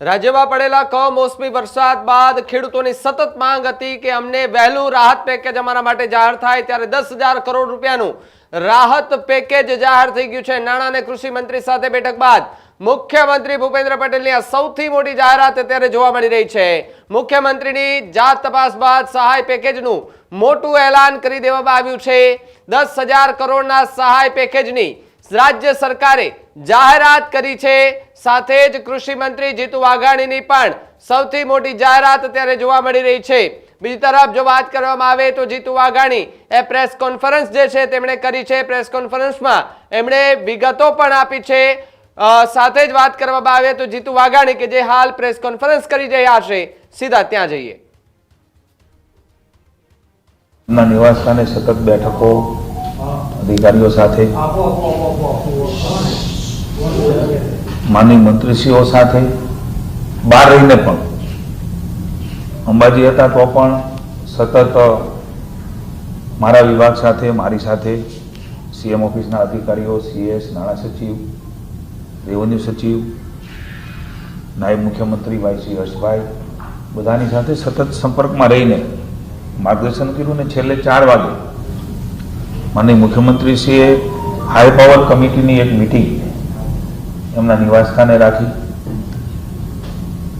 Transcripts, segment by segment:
રાજ્યમાં પડેલા કમોસમી વરસાદ બાદ ખેડૂતોની સતત માંગ હતી કે અમને વહેલું રાહત પેકેજ અમારા માટે જાહેર થાય ત્યારે દસ કરોડ રૂપિયાનું રાહત પેકેજ જાહેર થઈ ગયું છે. નાણાં અને કૃષિ મંત્રી સાથે બેઠક બાદ મુખ્યમંત્રી ભૂપેન્દ્ર પટેલની આ સૌથી મોટી જાહેરાત અત્યારે જોવા મળી રહી છે. મુખ્યમંત્રીની જાત તપાસ બાદ સહાય પેકેજનું મોટું એલાન કરી દેવામાં આવ્યું છે. દસ કરોડના સહાય પેકેજની રાજ્ય સરકારે જાહેરાત કરી છે. સાથે જ કૃષિ મંત્રી જીતુ વાઘાણીની પણ સૌથી મોટી જાહેરાત અત્યારે જોવા મળી રહી છે. બીજી તરફ જો વાત કરવામાં આવે તો જીતુ વાઘાણી એ પ્રેસ કોન્ફરન્સ જે છે તેમણે કરી છે. પ્રેસ કોન્ફરન્સમાં એમણે વિગતો પણ આપી છે. સાથે જ વાત કરવામાં આવે તો જીતુ વાઘાણી કે જે હાલ પ્રેસ કોન્ફરન્સ કરી રહ્યા છે સીધા ત્યાં જઈએ. ના નિવાસ સ્થાને સતત બેઠકો અધિકારીઓ સાથે. માનની મંત્રીશ્રીઓ સાથે, બહાર રહીને પણ. અંબાજી હતા તો પણ સતત મારા વિભાગ સાથે, મારી સાથે, સીએમ ઓફિસના અધિકારીઓ, સીએસ, નાણાં સચિવ, રેવન્યુ સચિવ, નાયબ મુખ્યમંત્રી ભાઈ શ્રી હર્ષભાઈ, બધાની સાથે સતત સંપર્કમાં રહીને માર્ગદર્શન કર્યું ને છેલ્લે ચાર વાગે માનનીય મુખ્યમંત્રીશ્રીએ હાઈ પાવર કમિટીની એક મિટિંગ એમના નિવાસસ્થાને રાખી.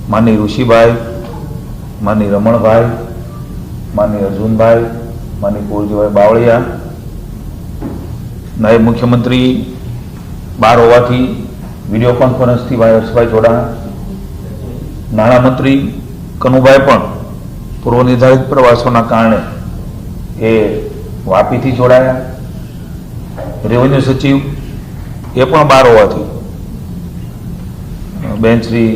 માની ઋષિભાઈ, માની રમણભાઈ, માની અર્જુનભાઈ, માની પૂરજીભાઈ બાવળિયા, નાયબ મુખ્યમંત્રી બાર હોવાથી વીડિયો કોન્ફરન્સથી ભાઈ હર્ષભાઈ જોડાણા નાણામંત્રી કનુભાઈ પણ પૂર્વ નિર્ધારિત પ્રવાસોના કારણે એ વાપીથી જોડાયા. રેવન્યુ સચિવ એ પણ બાર હોવાથી. બેન શ્રી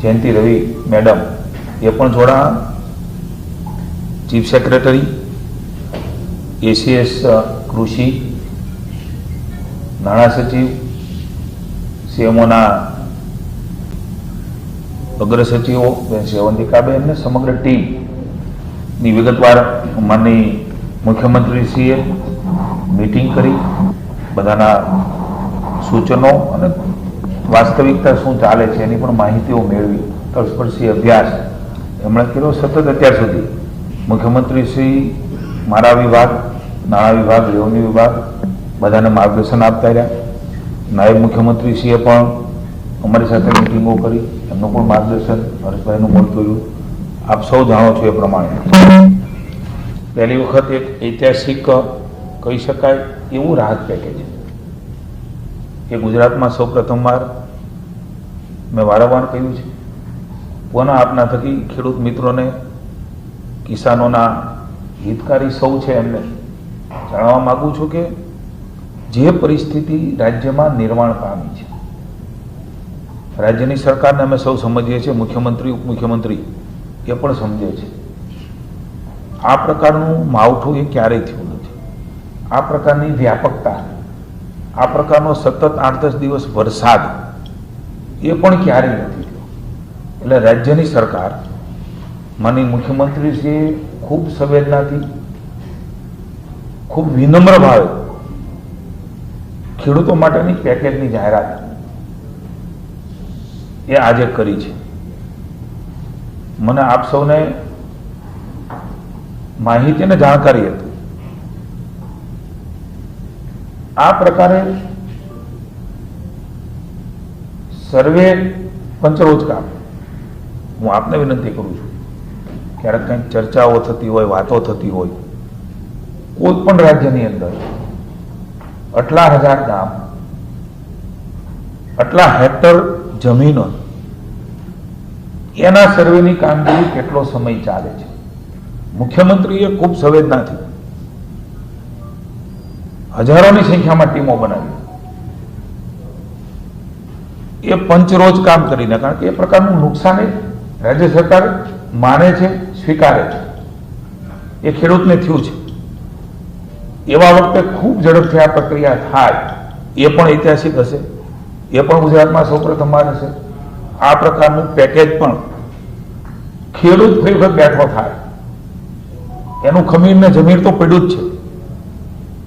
જયંતિ રવિ મેડમ, એ પણ જોડાયા ચીફ સેક્રેટરી, એસીએસ કૃષિ, નાણાં સચિવ, સીએમઓના અગ્ર સચિવો, બેન સેવંતિકાબેન અને સમગ્ર ટીમની વિગતવાર માનની મુખ્યમંત્રીશ્રીએ મીટિંગ કરી. બધાના સૂચનો અને વાસ્તવિકતા શું ચાલે છે એની પણ માહિતીઓ મેળવી. તળસ્પર્શી અભ્યાસ. એમણે કર્યો સતત અત્યાર સુધી. મુખ્યમંત્રી શ્રી મારા વિભાગ, નાણાં વિભાગ, રેવન્યુ વિભાગ, બધાને માર્ગદર્શન આપતા રહ્યા. નાયબ મુખ્યમંત્રીશ્રીએ પણ અમારી સાથે મિટિંગો કરી. એમનું પણ માર્ગદર્શન હરેશભાઈનું મળતું આપ સૌ જાણો છો એ પ્રમાણે. પહેલી વખત એક ઐતિહાસિક કહી શકાય એવું રાહત પેકેજ. એ ગુજરાતમાં સૌ પ્રથમવાર મેં વારંવાર કહ્યું છે પુનઃ આપના થકી ખેડૂત મિત્રોને, કિસાનોના હિતકારી સૌ છે એમને? જણાવવા માગું છું કે જે પરિસ્થિતિ રાજ્યમાં નિર્માણ પામી છે. રાજ્યની સરકારને અમે સૌ સમજીએ છીએ, મુખ્યમંત્રી, ઉપમુખ્યમંત્રી, એ પણ સમજે છે. આ પ્રકારનું માવઠું એ ક્યારેય થયું નથી. આ પ્રકારની વ્યાપકતા આ પ્રકારનો સતત આઠ દસ દિવસ વરસાદ એ પણ ક્યારેય નથી થયો. એટલે રાજ્યની સરકાર માની મુખ્યમંત્રીશ્રીએ ખૂબ સંવેદનાથી, ખૂબ વિનમ્ર ભાવે ખેડૂતો માટેની પેકેજની જાહેરાત એ આજે કરી છે. મને આપ સૌને માહિતી અને જાણકારી હતી. આ પ્રકારે સર્વે પંચરોજ કામ હું આપને વિનંતી કરું છું, ક્યારેક કંઈક ચર્ચાઓ થતી હોય, વાતો થતી હોય, કોઈ પણ રાજ્યની અંદર, આટલા હજાર ગામ, આટલા હેક્ટર જમીનો, એના સર્વેની કામગીરી કેટલો સમય ચાલે છે? મુખ્યમંત્રીએ ખૂબ સંવેદનાથી હજારોની સંખ્યામાં ટીમો બનાવી. એ પંચરોજ કામ કરીને, કારણ કે એ પ્રકારનું નુકસાન એ રાજ્ય સરકાર માને છે, સ્વીકારે છે. એ ખેડૂતને થયું છે. એવા વખતે ખૂબ ઝડપથી આ પ્રક્રિયા થાય. એ પણ ઐતિહાસિક હશે. એ પણ ગુજરાતમાં સૌપ્રથમવાર હશે. આ પ્રકારનું પેકેજ પણ ખેડૂત ફરી વખત બેઠો થાય. એનું ખમીર ને જમીર તો પડ્યું જ છે.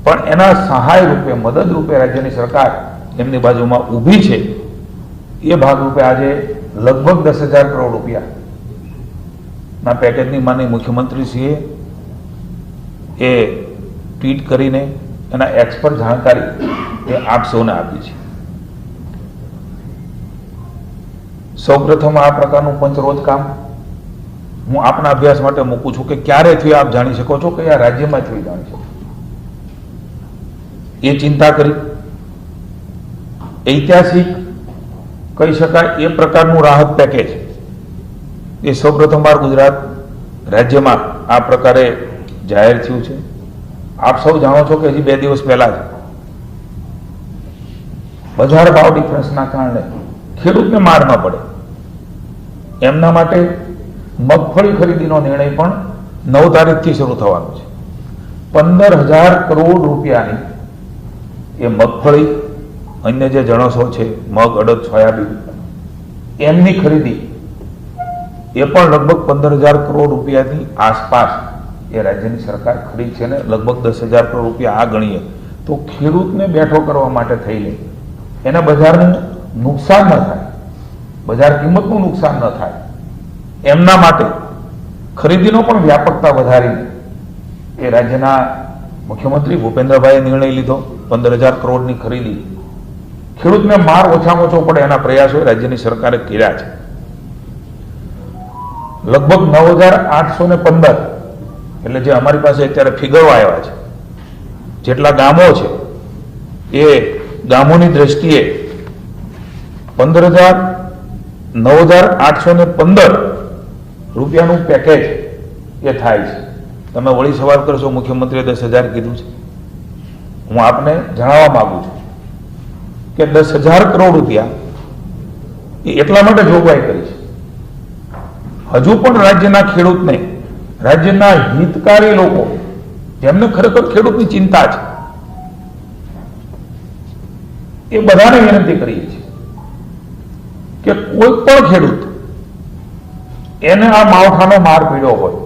પણ એના સહાય રૂપે, મદદ રૂપે રાજ્યની સરકાર એમની બાજુમાં ઊભી છે. એ ભાગરૂપે આજે લગભગ દસ હજાર કરોડ રૂપિયા ના પેકેજની માની મુખ્યમંત્રીશ્રીએ એ ટ્વીટ કરીને એના એક્સપર્ટ જાણકારી એ આપ સૌને આપી છે. સૌપ્રથમ આ પ્રકારનું પંચરોજ કામ હું આપના અભ્યાસ માટે મૂકું છું કે ક્યારે થયું આપ જાણી શકો છો કયા રાજ્યમાં થયું જાણી શકો એ ચિંતા કરી. ઐતિહાસિક કહી શકાય એ પ્રકારનું રાહત પેકેજ એ સૌપ્રથમવાર ગુજરાત રાજ્યમાં આ પ્રકારે જાહેર થયું છે. આપ સૌ જાણો છો કે હજી બે દિવસ પહેલા જ બજાર ભાવ ડિફરન્સના કારણે ખેડૂતને માર ન પડે. એમના માટે મગફળી ખરીદીનો નિર્ણય પણ નવ તારીખથી શરૂ થવાનો છે. પંદર હજાર કરોડ રૂપિયાની એ મગફળી અન્ય જે જણસો છે, મગ, અડદ, સોયાબીન, એમની ખરીદી. એ પણ લગભગ પંદર હજાર કરોડ રૂપિયાની આસપાસ એ રાજ્યની સરકાર ખરીદ છે ને લગભગ દસ હજાર કરોડ રૂપિયા આ ગણીએ. તો ખેડૂતને બેઠો કરવા માટે થઈ લે. એને બજારનું નુકસાન ન થાય. બજાર કિંમતનું નુકસાન ન થાય. એમના માટે ખરીદીનો પણ વ્યાપકતા વધારીને એ રાજ્યના મુખ્યમંત્રી ભૂપેન્દ્રભાઈએ નિર્ણય લીધો. પંદર હજાર કરોડની ખરીદી. ખેડૂતને માર ઓછામાં ઓછો પડે એના પ્રયાસો રાજ્યની સરકારે કર્યા છે. લગભગ નવ હજાર આઠસો ને પંદર, એટલે જે અમારી પાસે અત્યારે ફિગરો આવ્યા છે. જેટલા ગામો છે, એ ગામોની દ્રષ્ટિએ પંદર હજાર નવ હજાર આઠસો ને પંદર રૂપિયાનું પેકેજ એ થાય છે. તમે વળી સવાલ કરશો, મુખ્યમંત્રીએ દસ હજાર કીધું છે. હું આપને જણાવવા માંગુ છું કે દસ હજાર કરોડ રૂપિયા એ એટલા માટે જોગવાઈ કરી છે. હજુ પણ રાજ્યના ખેડૂતને રાજ્યના હિતકારી લોકો, જેમને ખરેખર ખેડૂતની ચિંતા છે, એ બધાને વિનંતી કરીએ છીએ કે કોઈ પણ ખેડૂત એને આ માવઠાનો માર પીડ્યો હોય,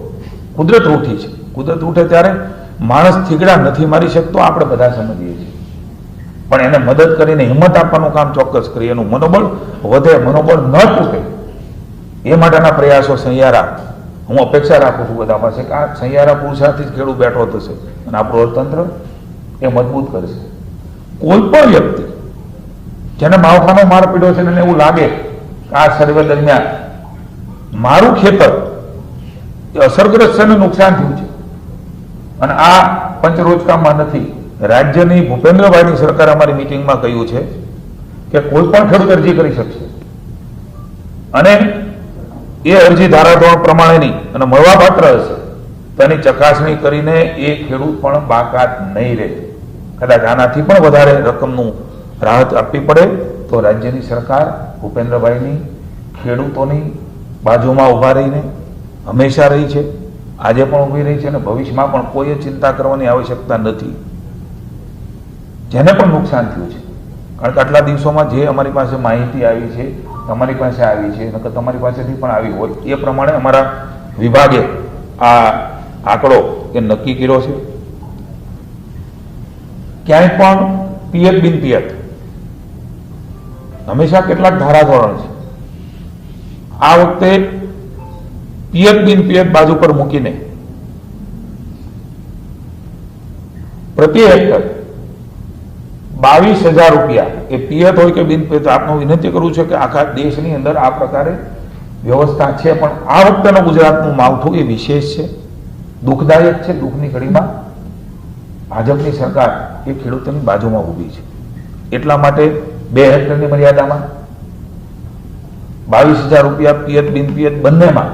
કુદરત રૂઠી છે. કુદરત ઉઠે ત્યારે માણસ થીગડા નથી મારી શકતો, આપણે બધા સમજીએ છીએ. પણ એને મદદ કરીને હિંમત આપવાનું કામ ચોક્કસ કરીએ. એનું મનોબળ વધે, મનોબળ ન તૂટે. એ માટેના પ્રયાસો સહિયારા. હું અપેક્ષા રાખું છું બધા પાસે કે આ સહિયારા પુરુષાર્થી જ ખેડૂત બેઠો થશે અને આપણું અર્થતંત્ર એ મજબૂત કરશે. કોઈ પણ વ્યક્તિ જેને માવઠાનો માર પીડ્યો છે એને એવું લાગે કે આ સર્વે દરમિયાન મારું ખેતર એ અસરગ્રસ્ત છે ને નુકસાન થયું છે. અને આ પંચરોજકામાં નથી. રાજ્યની ભૂપેન્દ્રભાઈની સરકાર અમારી મિટિંગમાં કહ્યું છે કે કોઈ પણ ખેડૂત અરજી કરી શકશે. અને એ અરજી ધારાધોરણ પ્રમાણેની અને મળવાપાત્ર હશે તેની ચકાસણી કરીને એ ખેડૂત પણ બાકાત નહીં રહે. કદાચ આનાથી પણ વધારે રકમનું રાહત આપવી પડે, તો રાજ્યની સરકાર ભૂપેન્દ્રભાઈની ખેડૂતોની બાજુમાં ઊભા રહીને હંમેશા રહી છે. આજે પણ ઊભી રહી છે અને ભવિષ્યમાં પણ કોઈ ચિંતા કરવાની આવશ્યકતા નથી. જેને પણ નુકસાન થયું છે. કારણ કે આટલા દિવસોમાં જે અમારી પાસે માહિતી આવી છે, તમારી પાસે આવી છે, નકર તમારી પાસેથી પણ આવી હોય, એ પ્રમાણે અમારા વિભાગે આ આંકડો એ નક્કી કર્યો છે. ક્યાંય પણ પિયત બિન પિયત. હંમેશા કેટલાક ધારાધોરણ છે. આ વખતે પિયત બિન પીએફ બાજુ પર મૂકીને. પ્રતિ હેક્ટર બાવીસ હજાર રૂપિયા. એ પીએફ હોય કે બિન પીએફ આપનો વિનંતી કરું છું કે આખા દેશની અંદર આ પ્રકારે વ્યવસ્થા છે, પણ આ વખતેનું ગુજરાતનું માવઠું એ વિશેષ છે. દુઃખદાયક છે, દુઃખની ઘડીમાં ભાજપની સરકાર એ ખેડૂતોની બાજુમાં ઊભી છે. એટલા માટે બે હેક્ટરની મર્યાદામાં બાવીસ હજાર રૂપિયા પિયત બિન પિયત બંનેમાં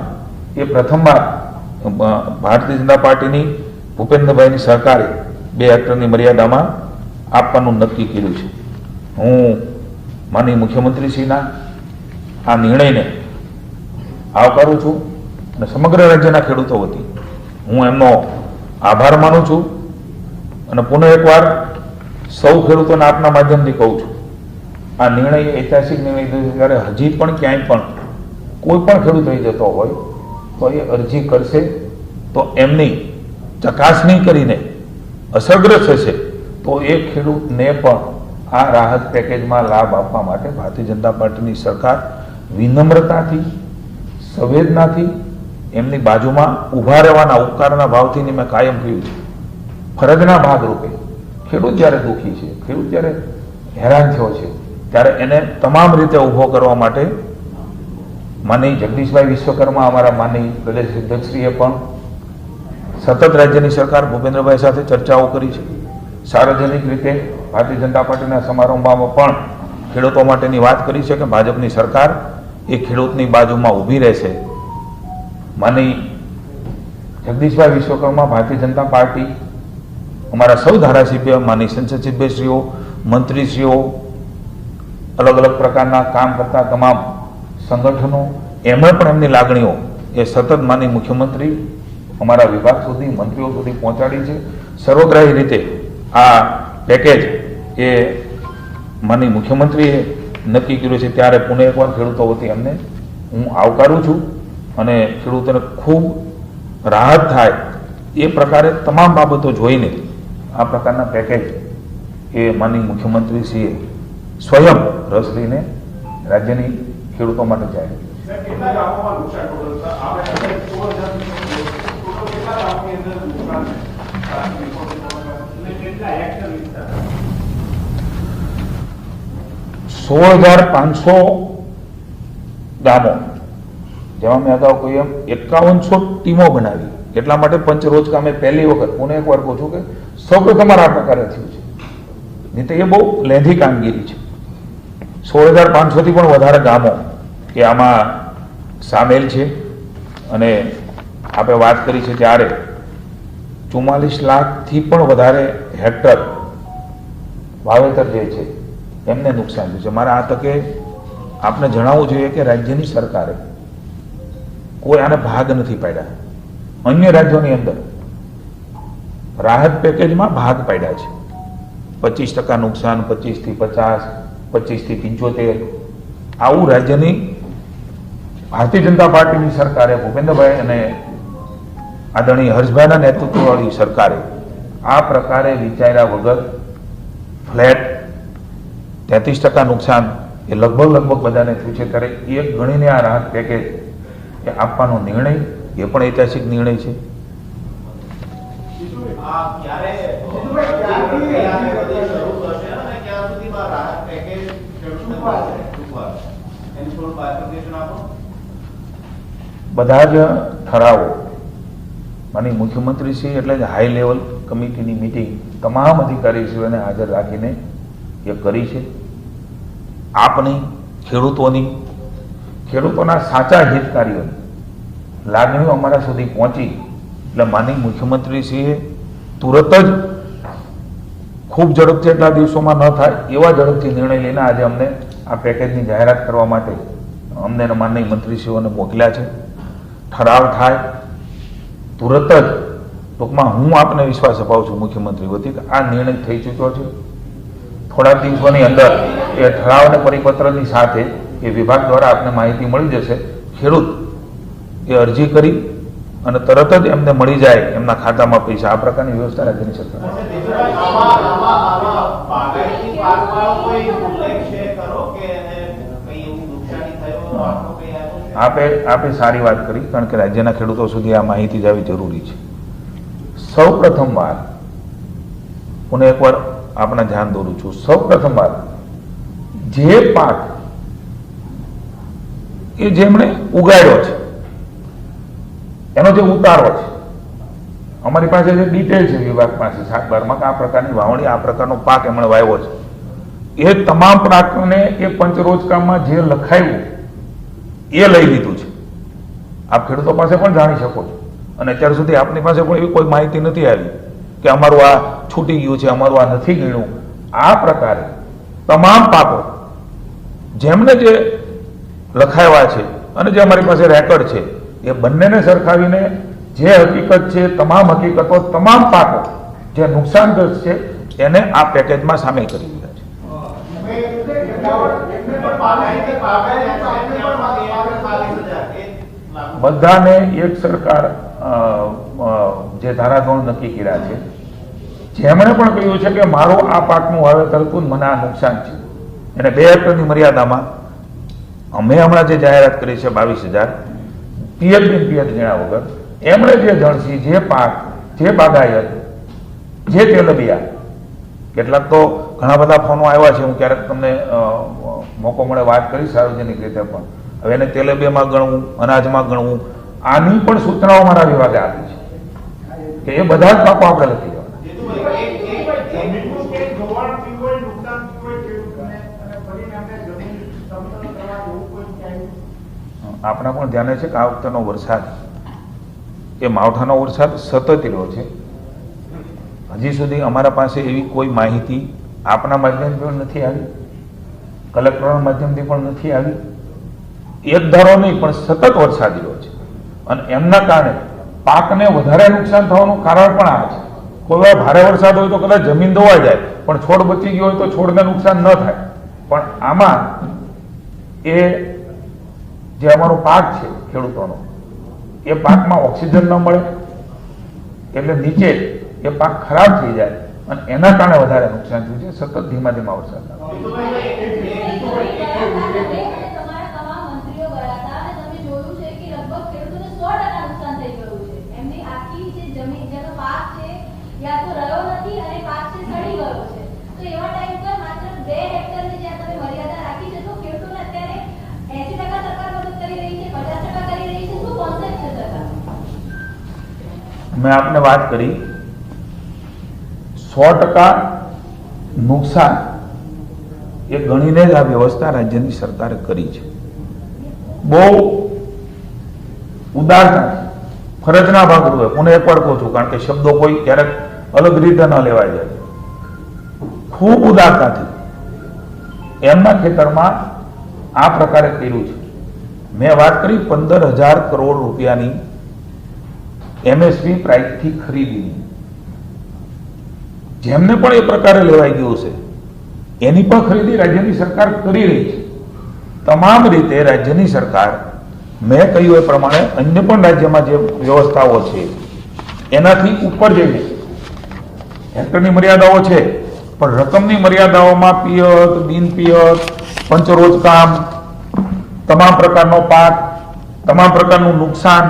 એ પ્રથમવાર વાર ભારતીય જનતા પાર્ટીની ભૂપેન્દ્રભાઈની સરકારે બે હેક્ટરની મર્યાદામાં આપવાનું નક્કી કર્યું છે. હું માનીય મુખ્યમંત્રીશ્રીના આ નિર્ણયને આવકારું છું અને સમગ્ર રાજ્યના ખેડૂતો વતી હું એમનો આભાર માનું છું અને પુનઃ એકવાર સૌ ખેડૂતોને આપના માધ્યમથી કહું છું, આ નિર્ણય ઐતિહાસિક નિર્ણય ત્યારે હજી પણ ક્યાંય પણ કોઈ પણ ખેડૂત રહી જતો હોય તો એ અરજી કરશે તો એમની ચકાસણી કરીને અસગ્ર થશે. તો એ ખેડૂતને પણ આ રાહત પેકેજમાં લાભ આપવા માટે ભારતીય જનતા પાર્ટીની સરકાર વિનમ્રતાથી, સંવેદનાથી એમની બાજુમાં ઊભા રહેવાના ઉપકારના ભાવથી મેં કાયમ કહ્યું છે. ફરજના ભાગરૂપે ખેડૂત જ્યારે દુઃખી છે, ખેડૂત જ્યારે હેરાન થયો છે, ત્યારે એને તમામ રીતે ઊભો કરવા માટે માની જગદીશભાઈ વિશ્વકર્મા અમારા માની પ્રદેશ અધ્યક્ષશ્રીએ પણ સતત રાજ્યની સરકાર ભૂપેન્દ્રભાઈ સાથે ચર્ચાઓ કરી છે. સાર્વજનિક રીતે ભારતીય જનતા પાર્ટીના સમારંભમાં પણ ખેડૂતો માટેની વાત કરી છે કે ભાજપની સરકાર એ ખેડૂતની બાજુમાં ઊભી રહેશે. માની જગદીશભાઈ વિશ્વકર્મા ભારતીય જનતા પાર્ટી અમારા સૌ ધારાસભ્ય, માની સંસદ સભ્યશ્રીઓ મંત્રીશ્રીઓ અલગ અલગ પ્રકારના કામ કરતા તમામ સંગઠનો, એમણે પણ એમની લાગણીઓ એ સતત માની મુખ્યમંત્રી અમારા વિભાગ સુધી, મંત્રીઓ સુધી પહોંચાડી છે. સર્વગ્રાહી રીતે આ પેકેજ એ માની મુખ્યમંત્રીએ નક્કી કર્યું છે. ત્યારે પુણે એકવાર ખેડૂતો વતી એમને હું આવકારું છું અને ખેડૂતોને ખૂબ રાહત થાય એ પ્રકારે તમામ બાબતો જોઈને આ પ્રકારના પેકેજ એ માની મુખ્યમંત્રીશ્રીએ સ્વયં રસ લઈને રાજ્યની ખેડૂતો માટે અત્યારે સોળ હજાર પાંચસો ગામો જેમાં મેં અગાઉ કહ્યું એમ, એકાવનસો ટીમો બનાવી. એટલા માટે પંચ રોજ કામે પહેલી વખત, પુણે એક વાર કહું છું કે સૌપ્રથમ આ પ્રકારે થયું છે. નહીં તો એ બહુ લેંધી કામગીરી છે. સોળ હજાર પાંચસોથી પણ વધારે ગામો કે આમાં સામેલ છે અને આપણે વાત કરી છે ત્યારે ચુમ્માલીસ લાખથી પણ વધારે હેક્ટર વાવેતર જે છે, એમને નુકસાન થયું છે. મારે આ તકે આપને જણાવવું જોઈએ કે રાજ્યની સરકારે કોઈ આને ભાગ નથી પાડ્યા. અન્ય રાજ્યોની અંદર રાહત પેકેજમાં ભાગ પાડ્યા છે. પચીસ ટકા નુકસાન, પચીસથી પચાસ, પચીસથી પંચોતેર. આવું રાજ્યની ભારતીય જનતા પાર્ટીની સરકારે ભૂપેન્દ્રભાઈ અને આદરણીય હર્ષભાઈના નેતૃત્વવાળી સરકારે આ પ્રકારે વિચાર્યા વગર ફ્લેટ તેત્રીસ ટકા નુકસાન એ લગભગ લગભગ બધાને થયું છે. ત્યારે એ ગણીને આ રાહત પેકેજ એ આપવાનો નિર્ણય, એ પણ ઐતિહાસિક નિર્ણય છે આ ક્યારે ક્યારે બધી શરૂ થશે અને ક્યાં સુધીમાં રાહત પેકેજ ખેડૂતને મળશે ટૂંકમાં એનું થોડું bifurcation આપો બધા જ ઠરાવો. માની મુખ્યમંત્રીશ્રી એટલે હાઈ લેવલ કમિટીની મિટિંગ તમામ અધિકારીશ્રીઓને હાજર રાખીને એ કરી છે. આપની, ખેડૂતોની, ખેડૂતોના સાચા હિતકારીઓની લાગણીઓ અમારા સુધી પહોંચી. એટલે માની મુખ્યમંત્રીશ્રીએ તુરત જ ખૂબ ઝડપથી એટલા દિવસોમાં ન થાય એવા ઝડપથી નિર્ણય લઈને આજે અમને આ પેકેજની જાહેરાત કરવા માટે અમને માનનીય મંત્રીશ્રીઓને મોકલ્યા છે. ઠરાવ થાય, તુરત જ ટૂંકમાં હું આપને વિશ્વાસ અપાવું છું, મુખ્યમંત્રી વતી, કે આ નિર્ણય થઈ ચૂક્યો છે. થોડા દિવસોની અંદર એ ઠરાવ અને પરિપત્રની સાથે એ વિભાગ દ્વારા આપને માહિતી મળી જશે. ખેડૂત એ અરજી કરી અને તરત જ એમને મળી જાય, એમના ખાતામાં પૈસા. આ પ્રકારની વ્યવસ્થા રાજ્યની સરકાર. આપે આપે સારી વાત કરી, કારણ કે રાજ્યના ખેડૂતો સુધી આ માહિતી જવી જરૂરી છે. સૌ પ્રથમવાર હું એકવાર આપણા ધ્યાન દોરું છું. સૌ પ્રથમવાર જે પાક એ જેમણે ઉગાડ્યો છે, એનો જે ઉતારો છે, અમારી પાસે જે ડિટેલ છે વિભાગ પાસે શાકભારમાં કે આ પ્રકારની વાવણી, આ પ્રકારનો પાક એમણે વાવ્યો છે. એ તમામ પાકને એ પંચરોજકામાં જે લખાયું એ લઈ લીધું છે. આપ ખેડૂતો પાસે પણ જાણી શકો છો. અને અત્યાર સુધી આપની પાસે પણ એવી કોઈ માહિતી નથી આવી કે અમારું આ છૂટી ગયું છે, અમારું આ નથી ગયું. આ પ્રકારે તમામ પાકો જેમને જે લખાવ્યા છે અને જે અમારી પાસે રેકોર્ડ છે, એ બંનેને સરખાવીને જે હકીકત છે, તમામ હકીકતો, તમામ પાકો જે નુકસાનગ્રસ્ત છે, એને આ પેકેજમાં સામેલ કરી દીધા છે. બધાને એક સરકાર જે ધારાધોરણ નક્કી કર્યા છે. જેમણે પણ કહ્યું છે કે મારો આ પાકનું વાવેતર હતું મને આ નુકસાન છે એને બે હેક્ટરની મર્યાદામાં અમે હમણાં જે જાહેરાત કરી છે બાવીસ હજાર, પિયત બિન પિયત ગણ્યા વગર, એમણે જે ધણસી, જે પાક, જે બાગાયત, જે તેલબિયા, કેટલાક તો ઘણા બધા ફોનો આવ્યા છે, હું ક્યારેક તમને મોકો મળે વાત કરી સાર્વજનિક રીતે પણ. હવે એને તેલબિયામાં ગણવું અનાજમાં ગણવું આની પણ સૂચનાઓ મારા વિભાગે આપી છે કે એ બધા જ પાકો આપણે લખી આપણા પણ ધ્યાને છે કે આ વખતેનો વરસાદ એ માવઠાનો વરસાદ સતત રહ્યો છે. હજી સુધી અમારા પાસે એવી કોઈ માહિતી આપના માધ્યમથી પણ નથી આવી. કલેક્ટરના માધ્યમથી પણ નથી આવી. એક ધારો નહીં, પણ સતત વરસાદ રહ્યો છે. અને એમના કારણે પાકને વધારે નુકસાન થવાનું કારણ પણ આ છે. કોઈ વાર ભારે વરસાદ હોય તો કદાચ જમીન ધોવાઈ જાય, પણ છોડ બચી ગયો હોય તો છોડને નુકસાન ન થાય. પણ આમાં એ જે અમારો પાક છે ખેડૂતોનો, એ પાકમાં ઓક્સિજન ન મળે, એટલે નીચે એ પાક ખરાબ થઈ જાય અને એના કારણે વધારે નુકસાન થયું છે. સતત ધીમા ધીમા વરસાદ જીતુભાઈ, એક- એક- તમારા તમામ મંત્રીઓ ગયા હતા અને તમે જોયું છે કે લગભગ ખેડૂતોને સો ટકા નુકસાન થઈ ગયું છે એમની આખી જે જમીન જેનો પાક છે યા તો રહ્યો નથી અને પાક છે સડી ગયો છે તો એવા ટાઈમ પર માત્ર બે હેક્ટરની જ્યાં તમે મર્યાદા રાખી છે તો ખેડૂતોને અત્યારે એસી ટકા સરકાર મદદ કરી રહી છે પચાસ ટકા કરી રહી છે શું કોન્સેપ્ટ છે સરકાર મેં આપને વાત કરી, સો ટકા નુકસાન એ ગણીને જ આ વ્યવસ્થા રાજ્યની સરકારે કરી છે. બહુ ઉદારતા ફરજના ભાગરૂપે પુનઃ એક વાર કહું છું, કારણ કે શબ્દો કોઈ ક્યારેક અલગ રીતે ન લેવાય જાય. ખૂબ ઉદારતાથી. એમના ખેતરમાં આ પ્રકારે કર્યું છે. મેં વાત કરી, પંદર હજાર કરોડ રૂપિયાની એમએસપી પ્રાઇસથી ખરીદી. જેમને પણ એ પ્રકારે લેવાઈ ગયું છે એની પણ ખરીદી રાજ્યની સરકાર કરી રહી છે. તમામ રીતે રાજ્યની સરકાર, મેં કહ્યું એ પ્રમાણે અન્ય પણ રાજ્યમાં જે વ્યવસ્થાઓ છે, એનાથી ઉપર જઈને, હેક્ટરની મર્યાદાઓ છે, પણ રકમની મર્યાદાઓમાં પિયત બિન પિયત પંચરોજ કામ, તમામ પ્રકારનો પાક, તમામ પ્રકારનું નુકસાન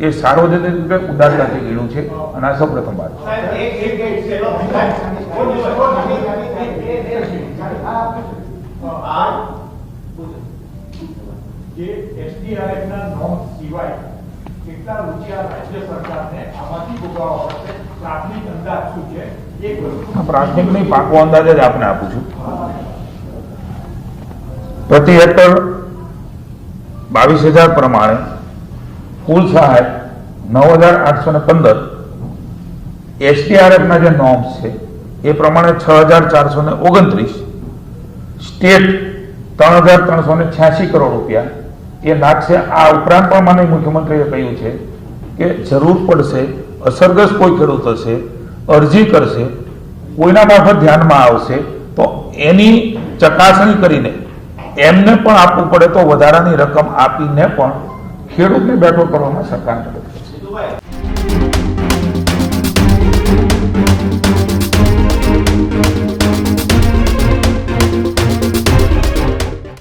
એ સાર્વજનિક રીતે ઉદારતાથી ગણ્યું છે અને આ વાત આમાંથી ભોગવવા પડશે પ્રાથમિક પ્રાથમિક નહીં પાકો અંદાજ જ આપને આપું છું. પ્રતિ હેક્ટર બાવીસ હજાર પ્રમાણે કુલ સહાય નવ હજાર આઠસો ને પંદર. એસટીઆરએફના જે નોર્મ્સ છે, એ પ્રમાણે છ હજાર ચારસો ને ઓગણત્રીસ. સ્ટેટ ત્રણ હજાર ત્રણસો ને છ્યાસી કરોડ રૂપિયા. એ નાખશે. આ ઉપરાંત પણ માનનીય મુખ્યમંત્રીએ કહ્યું છે કે જરૂર પડશે, અસરગ્રસ્ત કોઈ ખેડૂત હશે, અરજી કરશે, કોઈના મારફત ધ્યાનમાં આવશે, તો એની ચકાસણી કરીને એમને પણ આપવું પડે તો વધારાની રકમ આપીને પણ ખેડૂતને બેઠો કરવામાં સરકાર કરે જીતુભાઈ